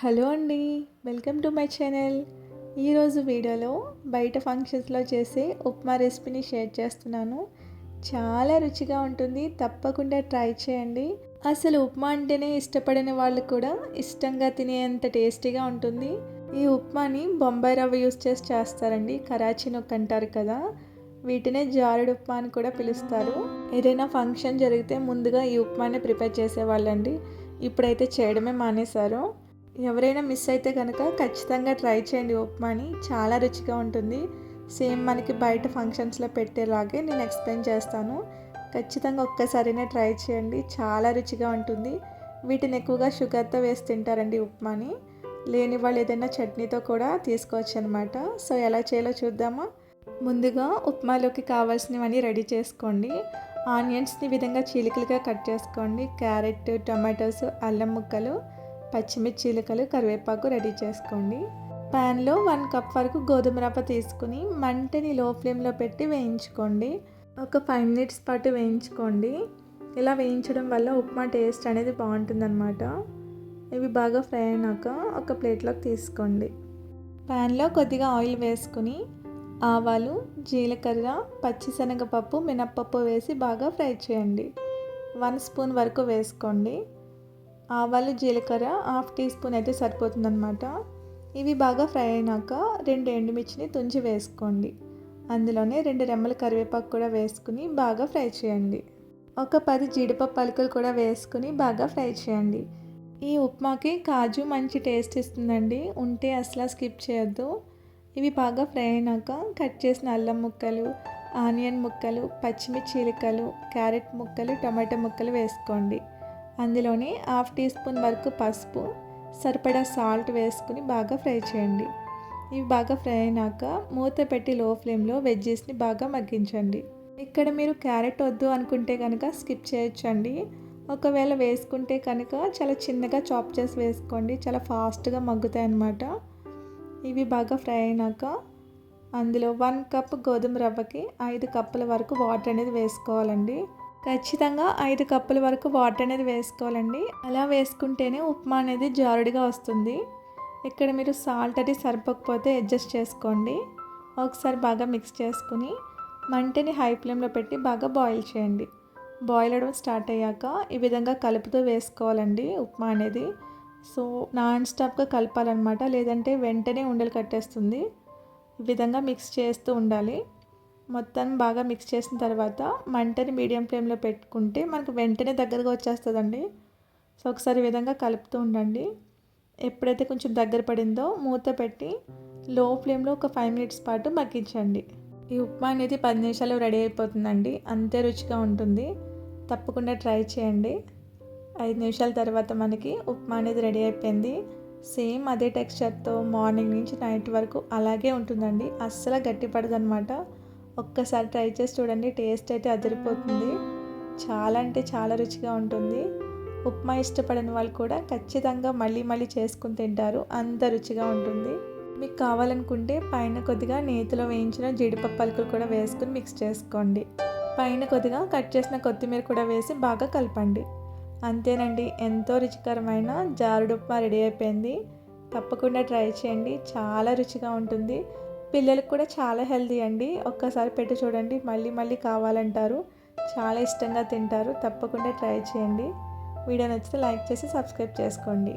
Hello అండి welcome to my channel. ఈరోజు వీడియోలో బయట ఫంక్షన్స్లో చేసే ఉప్మా రెసిపీని షేర్ చేస్తున్నాను. చాలా రుచిగా ఉంటుంది తప్పకుండా ట్రై చేయండి. అసలు ఉప్మా అంటేనే ఇష్టపడని వాళ్ళు కూడా ఇష్టంగా తినేంత టేస్టీగా ఉంటుంది. ఈ ఉప్మాని బొంబాయి రవ్వ యూస్ చేసి చేస్తారండి కరాచీ నొక్క అంటారు కదా. వీటినే జారుడు ఉప్మా అని కూడా పిలుస్తారు. ఏదైనా ఫంక్షన్ జరిగితే ముందుగా ఈ ఉప్మాని ప్రిపేర్ చేసేవాళ్ళండి. ఇప్పుడైతే చేయడమే మానేశారు. ఎవరైనా మిస్ అయితే కనుక ఖచ్చితంగా ట్రై చేయండి ఉప్మాని చాలా రుచిగా ఉంటుంది. సేమ్ మనకి బయట ఫంక్షన్స్లో పెట్టేలాగే నేను ఎక్స్ప్లెయిన్ చేస్తాను. ఖచ్చితంగా ఒక్కసారినే ట్రై చేయండి. చాలా రుచిగా ఉంటుంది. వీటిని ఎక్కువగా షుగర్తో వేసి తింటారండి ఉప్మాని లేని వాళ్ళు ఏదైనా చట్నీతో కూడా తీసుకోవచ్చు అనమాట సో ఎలా చేయాలో చూద్దామా? ముందుగా ఉప్మాలోకి కావాల్సినవన్నీ రెడీ చేసుకోండి. ఆనియన్స్ని విధంగా చీలికలుగా కట్ చేసుకోండి. క్యారెట్ టొమాటోస్ అల్లం ముక్కలు పచ్చిమిర్చిలకలు కరివేపాకు రెడీ చేసుకోండి. ప్యాన్లో వన్ కప్ వరకు గోధుమ రవ్వ తీసుకుని మంటని లో ఫ్లేమ్లో పెట్టి వేయించుకోండి. ఒక ఫైవ్ మినిట్స్ పాటు వేయించుకోండి. ఇలా వేయించడం వల్ల ఉప్మా టేస్ట్ అనేది బాగుంటుందన్నమాట. ఇవి బాగా ఫ్రై అయినాక ఒక ప్లేట్లోకి తీసుకోండి. ప్యాన్లో కొద్దిగా ఆయిల్ వేసుకుని ఆవాలు జీలకర్ర పచ్చిశనగపప్పు మినప్పప్పు వేసి బాగా ఫ్రై చేయండి. వన్ స్పూన్ వరకు వేసుకోండి. ఆవాలు జీలకర్ర హాఫ్ టీ స్పూన్ అయితే సరిపోతుందనమాట ఇవి బాగా ఫ్రై అయినాక రెండు ఎండుమిర్చిని తుంచి వేసుకోండి. అందులోనే రెండు రెమ్మల కరివేపాకు కూడా వేసుకుని బాగా ఫ్రై చేయండి. ఒక పది జీడిపప్పు పలుకులు కూడా వేసుకుని బాగా ఫ్రై చేయండి. ఈ ఉప్మాకి కాజు మంచి టేస్ట్ ఇస్తుందండి. ఉంటే అసలు స్కిప్ చేయొద్దు. ఇవి బాగా ఫ్రై అయినాక కట్ చేసిన అల్లం ముక్కలు ఆనియన్ ముక్కలు పచ్చిమిర్చి చీలికలు క్యారెట్ ముక్కలు టమాటో ముక్కలు వేసుకోండి. అందులోనే హాఫ్ టీ స్పూన్ వరకు పసుపు సరిపడా సాల్ట్ వేసుకుని బాగా ఫ్రై చేయండి. ఇవి బాగా ఫ్రై అయినాక మూత పెట్టి లో ఫ్లేమ్లో వెజ్జెస్ని బాగా మగ్గించండి. ఇక్కడ మీరు క్యారెట్ వద్దు అనుకుంటే కనుక స్కిప్ చేయొచ్చండి. ఒకవేళ వేసుకుంటే కనుక చాలా చిన్నగా చాప్ చేసి వేసుకోండి. చాలా ఫాస్ట్గా మగ్గుతాయి అన్నమాట ఇవి బాగా ఫ్రై అయినాక అందులో వన్ కప్ గోధుమ రవ్వకి ఐదు కప్పుల వరకు వాటర్ అనేది వేసుకోవాలండి. ఖచ్చితంగా ఐదు కప్పుల వరకు వాటర్ అనేది వేసుకోవాలండి. అలా వేసుకుంటేనే ఉప్మా అనేది జారుడిగా వస్తుంది. ఇక్కడ మీరు సాల్ట్ అది సరిపోకపోతే అడ్జస్ట్ చేసుకోండి. ఒకసారి బాగా మిక్స్ చేసుకుని మంటని హై ఫ్లేమ్లో పెట్టి బాగా బాయిల్ చేయండి. బాయిల్ అవడం స్టార్ట్ అయ్యాక ఈ విధంగా కలుపుతూ వేసుకోవాలండి ఉప్మా అనేది. సో నాన్ స్టాప్గా కలపాలన్నమాట. లేదంటే వెంటనే ఉండలు కట్టేస్తుంది. ఈ విధంగా మిక్స్ చేస్తూ ఉండాలి. మొత్తం బాగా మిక్స్ చేసిన తర్వాత మంటని మీడియం ఫ్లేమ్లో పెట్టుకుంటే మనకు వెంటనే దగ్గరగా వచ్చేస్తుందండి. సో ఒకసారి విధంగా కలుపుతూ ఉండండి. ఎప్పుడైతే కొంచెం దగ్గర పడిందో మూత పెట్టి లో ఫ్లేమ్లో ఒక ఫైవ్ మినిట్స్ పాటు మగ్గించండి. ఈ ఉప్మా అనేది పది నిమిషాలు రెడీ అయిపోతుందండి. అంతే రుచిగా ఉంటుంది. తప్పకుండా ట్రై చేయండి. ఐదు నిమిషాల తర్వాత మనకి ఉప్మా అనేది రెడీ అయిపోయింది. సేమ్ అదే టెక్స్చర్తో మార్నింగ్ నుంచి నైట్ వరకు అలాగే ఉంటుందండి. అస్సలు గట్టిపడదనమాట అనమాట ఒక్కసారి ట్రై చేసి చూడండి టేస్ట్ అయితే అదిరిపోతుంది. చాలా అంటే చాలా రుచిగా ఉంటుంది. ఉప్మా ఇష్టపడిన వాళ్ళు కూడా ఖచ్చితంగా మళ్ళీ మళ్ళీ చేసుకుని తింటారు. అంత రుచిగా ఉంటుంది. మీకు కావాలనుకుంటే పైన కొద్దిగా నేతిలో వేయించిన జీడిపప్పు పలుకులు కూడా వేసుకుని మిక్స్ చేసుకోండి. పైన కొద్దిగా కట్ చేసిన కొత్తిమీర కూడా వేసి బాగా కలపండి. అంతేనండి ఎంతో రుచికరమైన జారుడు ఉప్మా రెడీ అయిపోయింది. తప్పకుండా ట్రై చేయండి. చాలా రుచిగా ఉంటుంది. పిల్లలకు కూడా చాలా హెల్దీ అండి. ఒక్కసారి పెట్టి చూడండి. మళ్ళీ మళ్ళీ కావాలంటారు. చాలా ఇష్టంగా తింటారు. తప్పకుండా ట్రై చేయండి. వీడియో నచ్చితే లైక్ చేసి సబ్స్క్రైబ్ చేసుకోండి.